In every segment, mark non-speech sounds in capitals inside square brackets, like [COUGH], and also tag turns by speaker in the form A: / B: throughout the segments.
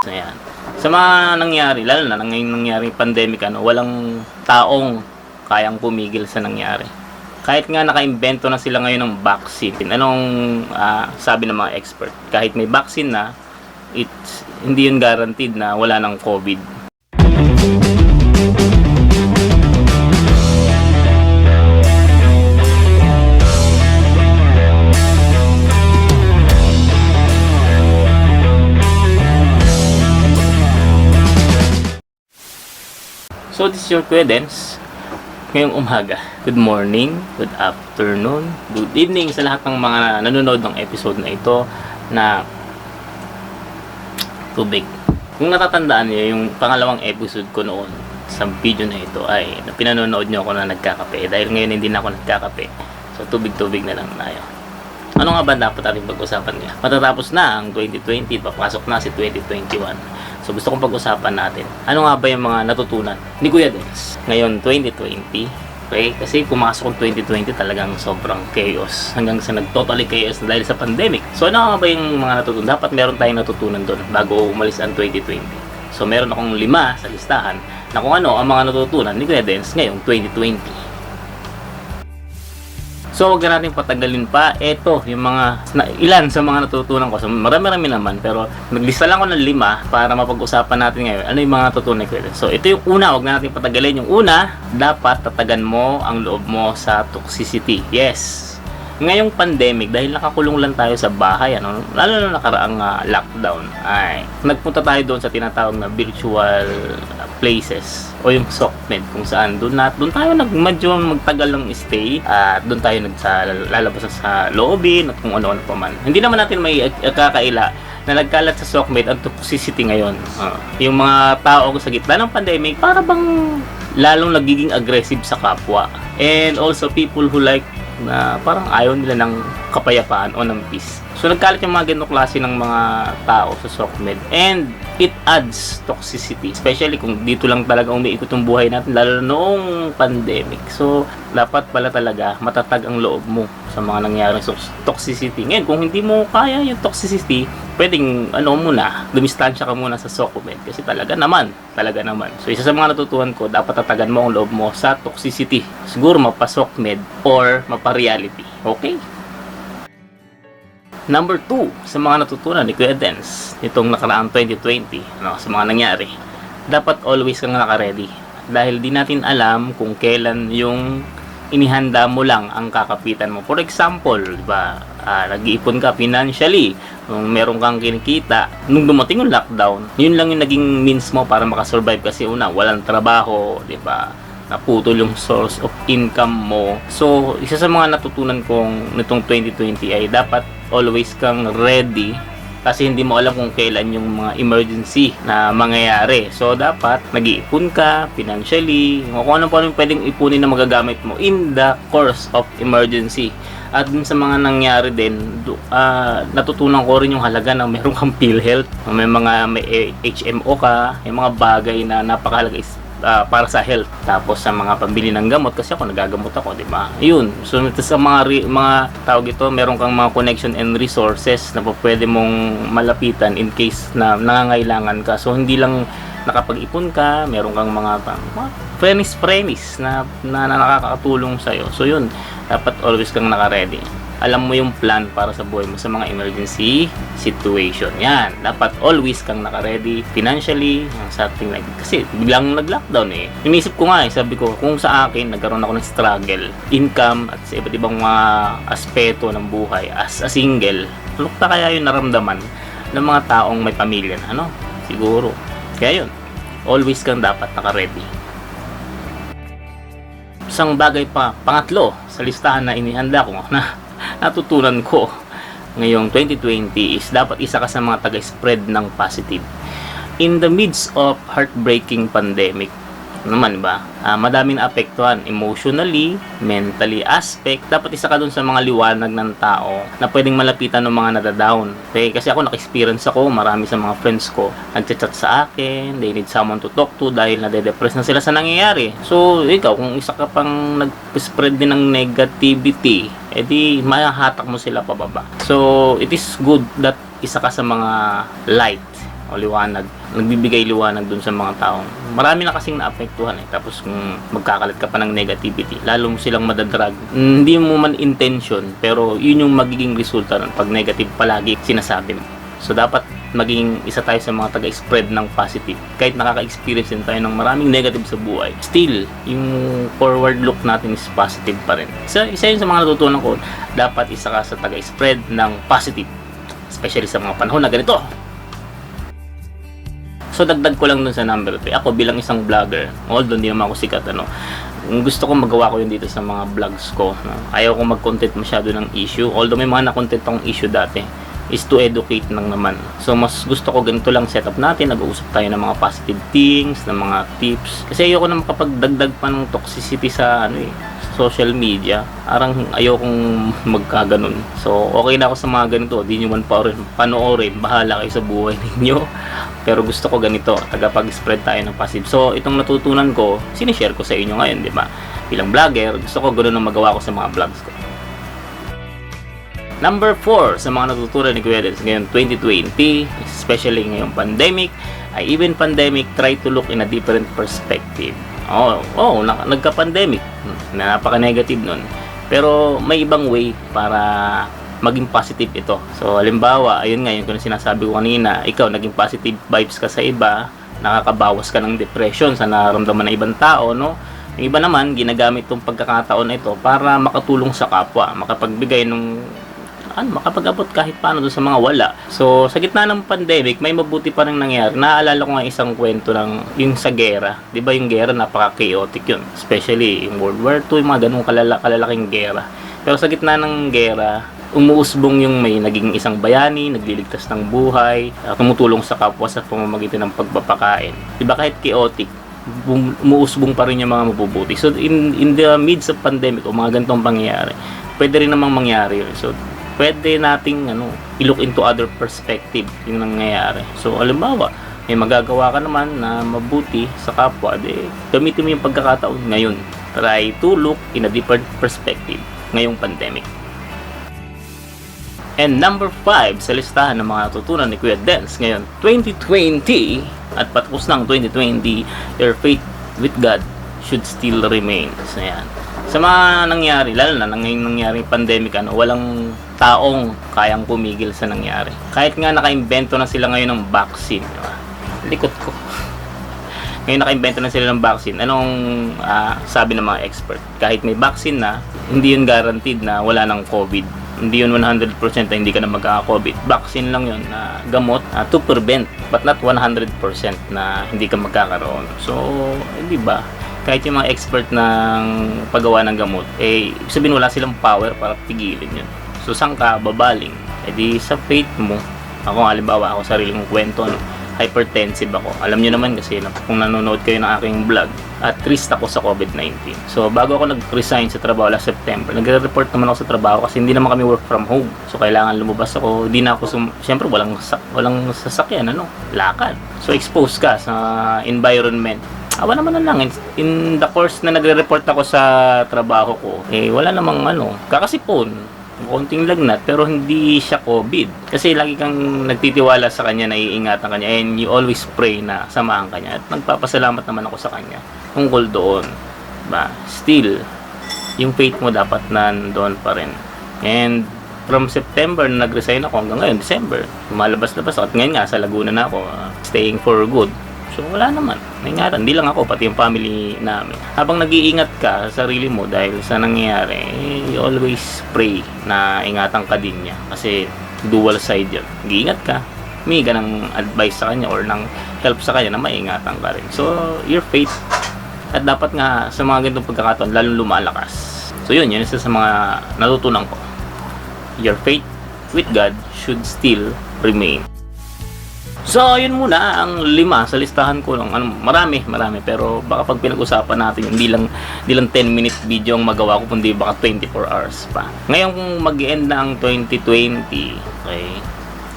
A: na yan. Sa mga nangyari, lalo na ngayon nangyari pandemic, ano, walang taong kayang pumigil sa nangyari. Kahit nga nakaimbento na sila ngayon ng vaccine, anong ah, sabi ng mga expert? Kahit may vaccine na, it's, hindi yun guaranteed na wala ng COVID. So this is your credence ngayong umaga. Good morning, good afternoon, good evening sa lahat ng mga nanonood ng episode na ito na tubig. Kung natatandaan niyo yung pangalawang episode ko noon sa video na ito ay na pinanonood niyo ako na nagkakape dahil ngayon hindi na ako nagkakape. So tubig-tubig na lang tayo. Ano nga ba dapat ating pag-usapan niya? Matatapos na ang 2020, papasok na si 2021. So gusto kong pag-usapan natin. Ano nga ba yung mga natutunan ni Kuya Dennis ngayon 2020? Okay? Kasi pumasok ang 2020 talagang sobrang chaos. Hanggang sa nag-totally chaos na dahil sa pandemic. So ano nga ba yung mga natutunan? Dapat meron tayong natutunan doon bago umalis ang 2020. So meron akong lima sa listahan na kung ano ang mga natutunan ni Kuya Dennis ngayong 2020. So, wag na natin patagalin pa. Ito, yung mga, na, ilan sa mga natutunan ko. So, marami-rami naman. Pero, naglista lang ako ng lima para mapag-usapan natin ngayon. Ano yung mga natutunan ko. So, ito yung una. Wag na natin patagalin. Yung una, dapat tatagan mo ang loob mo sa toxicity. Yes. Ngayong pandemic, dahil nakakulong lang tayo sa bahay, ano, lalo na nakaraang ah, lockdown, ay, nagpunta tayo doon sa tinatawag na virtual places o yung SOCMED kung saan doon na doon tayo nag medyo magtagal ng stay at doon tayo nagsa lalabas sa loobin at kung ano-ano pa man. Hindi naman natin may kakaila na nagkalat sa SOCMED ang toxicity ngayon. Ah, yung mga tao sa gitna ng pandemic, para bang lalong nagiging aggressive sa kapwa. And also people who like na parang ayaw nila ng kapayapaan o ng peace. So nagkalat yung mga ganong klase ng mga tao sa SOCMED and it adds toxicity especially kung dito lang talaga umiikot yung buhay natin lalo noong pandemic. So dapat pala talaga matatag ang loob mo sa mga nangyaring so- toxicity. Ngayon kung hindi mo kaya yung toxicity, pwedeng ano muna, dumistansya ka muna sa SOCMED kasi talaga naman, talaga naman. So isa sa mga natutuhan ko, dapat tatagan mo ang loob mo sa toxicity. Siguro mapa-SOCMED or mapa-reality. Okay? Number 2, sa mga natutunan ni Kuya Dens, itong nakaraang 2020, ano, sa mga nangyari, dapat always kang naka-ready. Dahil di natin alam kung kailan yung inihanda mo lang ang kakapitan mo. For example, di ba, ah, nag-iipon ka financially, kung meron kang kinikita, nung dumating yung lockdown, yun lang yung naging means mo para makasurvive kasi una, walang trabaho, di ba, naputol yung source of income mo. So, isa sa mga natutunan kong nitong 2020 ay dapat always kang ready kasi hindi mo alam kung kailan yung mga emergency na mangyayari. So, dapat nag-iipon ka financially, kung ano pa yung pwedeng ipunin na magagamit mo in the course of emergency. At dun sa mga nangyari din, ah, natutunan ko rin yung halaga ng meron kang [LAUGHS] PhilHealth, may mga may HMO ka, yung mga bagay na napakahalaga ah, para sa health. Tapos sa mga pambili ng gamot kasi ako nagagamot ako di ba? Yun. So sa mga re- mga tawag ito meron kang mga connection and resources na pwede mong malapitan in case na nangangailangan ka. So hindi lang nakapag-ipon ka meron kang mga, mga premise premise na, na, na nakakatulong sa iyo so yun. Dapat always kang naka-ready alam mo yung plan para sa buhay mo sa mga emergency situation. Yan. Dapat always kang naka-ready financially, something like Kasi biglang nag-lockdown eh. Inisip ko nga eh, sabi ko, kung sa akin, nagkaroon ako ng struggle, income, at sa iba't ibang mga aspeto ng buhay as a single, pa kaya yung naramdaman ng mga taong may pamilya na, ano? Siguro. Kaya yun, always kang dapat naka-ready isang bagay pa, pangatlo sa listahan na inihanda ko [LAUGHS] na natutunan ko ngayong 2020 is dapat isa ka sa mga taga-spread ng positive. In the midst of heartbreaking pandemic, naman ba, ah, madaming naapektuhan emotionally, mentally aspect. Dapat isa ka dun sa mga liwanag ng tao na pwedeng malapitan ng mga nadadown. Okay? Kasi ako naka-experience ako, marami sa mga friends ko nagchat-chat sa akin, they need someone to talk to dahil nade-depress na sila sa nangyayari. So, ikaw, kung isa ka pang nag-spread din ng negativity, edi mahahatak mo sila pababa. So, it is good that isa ka sa mga light o liwanag. Nagbibigay liwanag dun sa mga tao. Marami na kasing naapektuhan eh. Tapos kung magkakalat ka pa ng negativity, lalo mo silang madadrag. Hindi mo man intention, pero yun yung magiging resulta nun pag negative palagi sinasabi mo. So dapat maging isa tayo sa mga taga-spread ng positive. Kahit nakaka-experience din tayo ng maraming negative sa buhay, still, yung forward look natin is positive pa rin. Isa, isa yun sa mga natutunan ko, dapat isa ka sa taga-spread ng positive. Especially sa mga panahon na ganito. So dagdag ko lang dun sa number 3. Ako bilang isang vlogger, although hindi naman ako sikat ano, gusto ko magawa ko yun dito sa mga vlogs ko. No? Ayaw ko mag-content masyado ng issue. Although may mga na-content akong issue dati is to educate lang naman. So mas gusto ko ganito lang setup natin, nag-uusap tayo ng mga positive things, ng mga tips. Kasi ayoko na makapagdagdag pa ng toxicity sa ano eh, social media. Arang ayokong magkaganon. So okay na ako sa mga ganito, di nyo man pa rin panoorin, bahala kayo sa buhay [LAUGHS] ninyo. Pero gusto ko ganito, tagapag-spread tayo ng positive. So itong natutunan ko, sinishare ko sa inyo ngayon, di ba? Bilang vlogger, gusto ko ganoon ang magawa ko sa mga vlogs ko. Number 4 sa mga natutunan ni Kuya Dens ngayon 2020, especially ngayong pandemic, ay even pandemic, try to look in a different perspective. Oh, oh na, nagka-pandemic, na napaka-negative nun. Pero may ibang way para maging positive ito. So, halimbawa, ayun nga, yung kung sinasabi ko kanina, ikaw, naging positive vibes ka sa iba, nakakabawas ka ng depression sa nararamdaman ng ibang tao, no? Yung iba naman, ginagamit itong pagkakataon na ito para makatulong sa kapwa, makapagbigay ng ano, makapag-abot kahit paano doon sa mga wala. So, sa gitna ng pandemic, may mabuti pa rin nangyari. Naalala ko nga isang kwento ng yung sa gera. Di ba yung gera, napaka-chaotic yun. Especially yung World War II, yung mga ganung kalala, kalalaking gera. Pero sa gitna ng gera, umuusbong yung may naging isang bayani, nagliligtas ng buhay, uh, tumutulong sa kapwa sa pamamagitan ng pagpapakain. Di ba kahit chaotic, umuusbong pa rin yung mga mabubuti. So, in, in the midst of pandemic, o mga ganitong pangyayari, pwede rin namang mangyari. So, pwede nating ano, i-look into other perspective yung nangyayari. So, alimbawa, may magagawa ka naman na mabuti sa kapwa, de, gamitin mo yung pagkakataon ngayon. Try to look in a different perspective ngayong pandemic. And number 5 sa listahan ng mga natutunan ni Kuya Dance ngayon, 2020 at patapos ng 2020, your faith with God should still remain. So, yan. Sa mga nangyari, lalo na nang ngayong nangyari pandemic, ano, walang taong kayang pumigil sa nangyari. Kahit nga nakaimbento na sila ngayon ng vaccine, di ba? Likot ko. [LAUGHS] Ngayon nakaimbento na sila ng vaccine. Anong ah, sabi ng mga expert? Kahit may vaccine na, hindi yun guaranteed na wala ng COVID. Hindi yun 100% na hindi ka na magkaka-COVID. Vaccine lang yun na gamot ah, to prevent but not 100% na hindi ka magkakaroon. So, hindi ba? Kahit yung mga expert ng paggawa ng gamot, eh, sabihin wala silang power para pigilin yun. So, saan ka babaling? Eh di sa faith mo. Ako, halimbawa, ako sarili kong kwento, no? hypertensive ako. Alam nyo naman kasi na kung nanonood kayo ng aking vlog, at risk ako sa COVID-19. So, bago ako nag-resign sa trabaho last September, nagre-report naman ako sa trabaho kasi hindi naman kami work from home. So, kailangan lumabas ako. Hindi na ako, sum- siyempre, walang, walang sasakyan, ano, lakad. So, exposed ka sa environment. Awa naman na lang. In, in the course na nagre-report ako sa trabaho ko, eh, wala namang ano, kakasipon konting lagnat pero hindi siya COVID. Kasi lagi kang nagtitiwala sa kanya, naiingatan kanya and you always pray na samahan kanya at nagpapasalamat naman ako sa kanya tungkol doon. Ba, still yung faith mo dapat nandoon pa rin. And from September na nag-resign ako hanggang ngayon, December, lumalabas-labas ako. At ngayon nga, sa Laguna na ako, staying for good. So, wala naman. Naingatan. Hindi lang ako, pati yung family namin. Habang nag-iingat ka sa sarili mo dahil sa nangyayari, eh, you always pray na ingatan ka din niya. Kasi dual side yun. Nag-iingat ka, may ka ng advice sa kanya or ng help sa kanya na maingatan ka rin. So, your faith at dapat nga sa mga ganitong pagkakataon, lalong lumalakas. So, yun. Yun isa sa mga natutunan ko. Your faith with God should still remain. So, yun muna ang lima sa listahan ko. Ng, ano, marami, marami. Pero baka pag pinag-usapan natin, hindi lang, hindi lang 10 minute video ang magawa ko, kundi baka 24 hours pa. Ngayon kung mag-end na ang 2020, okay,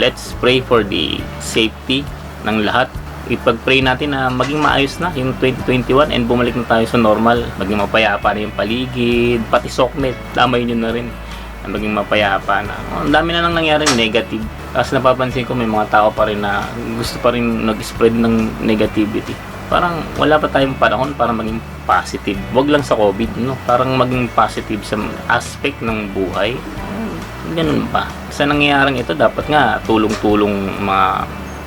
A: let's pray for the safety ng lahat. Ipag-pray natin na maging maayos na yung 2021 and bumalik na tayo sa normal. Maging mapayapa na yung paligid, pati soknet, damay nyo na rin maging mapayapa na. Oh, ang dami na nang nangyaring negative Tapos napapansin ko may mga tao pa rin na gusto pa rin nag-spread ng negativity. Parang wala pa tayong panahon para maging positive. Wag lang sa COVID, no? Parang maging positive sa aspect ng buhay. Ganun pa. Sa nangyayaring ito, dapat nga tulong-tulong mga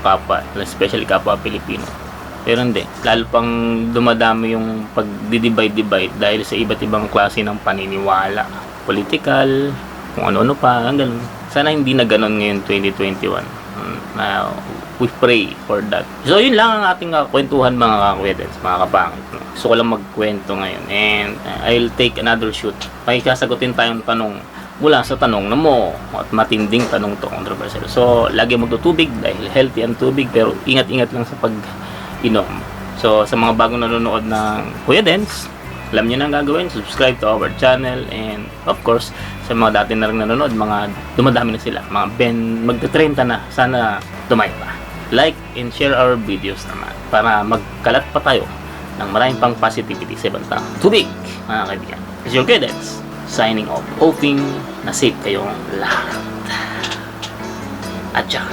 A: kapwa, especially kapwa Pilipino. Pero hindi. Lalo pang dumadami yung pag-divide-divide dahil sa iba't ibang klase ng paniniwala. Political, kung ano-ano pa, ang ganun. Sana hindi na ganun ngayon 2021. Mm, na we pray for that. So, yun lang ang ating uh, kwentuhan mga kakwedens, mga kapangit. No? Gusto ko lang magkwento ngayon. And uh, I'll take another shoot. May sasagutin tayong tanong mula sa tanong na mo at matinding tanong to controversial. So, lagi magtutubig dahil healthy ang tubig pero ingat-ingat lang sa pag-inom. So, sa mga bagong nanonood ng Kuya Dens, alam niyo na ang gagawin, subscribe to our channel and of course, sa mga dati na rin nanonood, mga dumadami na sila, mga Ben, magte-30 na, sana dumay pa. Like and share our videos naman para magkalat pa tayo ng maraming pang positivity sa ibang tao. Tubig, mga kaibigan. It's your Kuya signing off, hoping na safe kayong lahat. At saka,